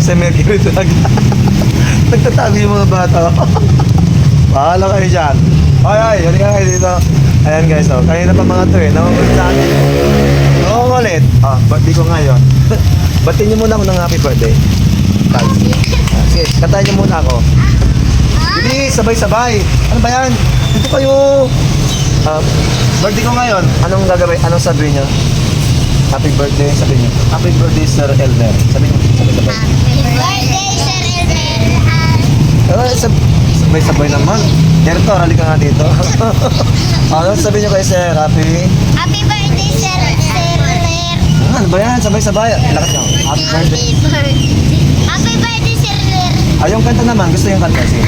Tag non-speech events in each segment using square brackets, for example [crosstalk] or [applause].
sa Mercury talaga. [laughs] Nagtatago yung mga bata. [laughs] Bahala kayo dyan. Ay, ay, halika kayo dito. Ayan guys, oh. Kanina pa mga to eh. Nangungulit sa akin. Nangungulit. Ah, birthday ko ngayon. [laughs] Batiin niyo muna ako ng happy birthday. Guys. Ah, Sige, kantahin niyo muna ako. Bilis, sabay-sabay. Ano ba yan? Dito kayo. Ah, birthday ko ngayon. Anong gagawin? Anong sabihin niyo? Happy birthday, sabihin niyo. Happy birthday, Sir Elmer. Sabihin niyo, sabay-sabay. Happy birthday, Sir Elmer. Ah, sab sabay-sabay naman. Gerto, halika nga dito. [laughs] ano sabihin niyo kay Sir? Happy? Happy birthday, Sir Sir Ler. Ah, Ano ba yan? Sabay-sabay. Lakas niyo. Happy birthday. Happy birthday, Sir Ler. Ay, yung kanta naman. Gusto yung kanta. Sige.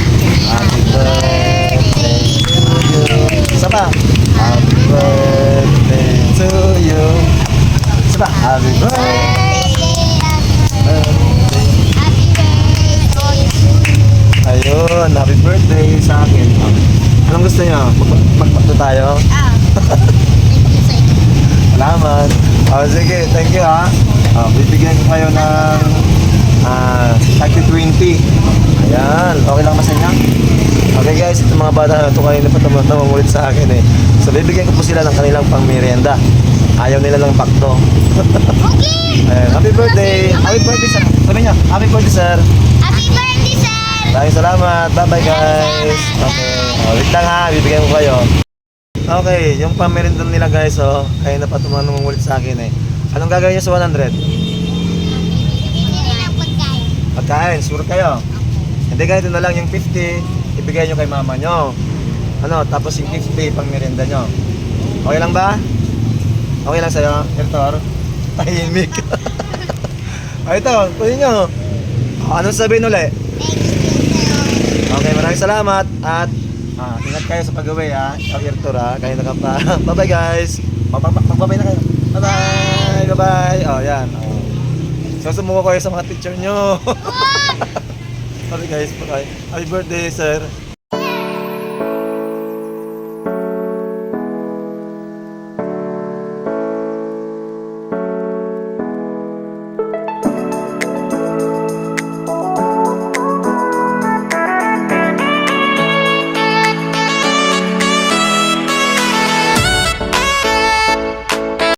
Happy birthday Anong gusto niyo? Mag- Magpakto tayo? Ah. Thank you, sir. Salamat. Oh, sige, thank you ha. Oh, bibigyan ko kayo ng ah 30-20. Ayan, okay lang ba sa inyo? Okay guys, itong mga bata na ito kanina pa naman namangulit sa akin eh. So bibigyan ko po sila ng kanilang pang merienda. Ayaw nila ng pakto. Okay. Ayan, happy birthday! Happy birthday sir! Sabi niyo, happy birthday sir! Happy birthday, sir. Maraming salamat! Bye-bye guys! Okay, oh, wait lang ha, bibigyan ko kayo. Okay, yung pamerinda nila guys, oh, kaya na pa tumanong ulit sa akin eh. Anong gagawin niyo sa 100? Hindi rin ang pagkain. Sure kayo. Hindi ganito na lang yung 50, ibigay nyo kay mama nyo. Ano, tapos yung 50 pang merienda nyo. Okay lang ba? Okay lang sa'yo, Ertor? [laughs] Tahimik. Ay, [laughs] ito, kunin nyo. Oh, anong sabihin ulit? Okay, maraming salamat at ah, ingat kayo sa pag-uwi ha. Ikaw, Ertor ha. Kayo na ka pa. [laughs] Bye-bye guys. Mag- mag- Magbabay na kayo. Bye-bye. Bye-bye. Oh, yan. Oh. So, sumuko kayo sa mga teacher nyo. [laughs] Sorry guys, bye. Happy birthday, sir.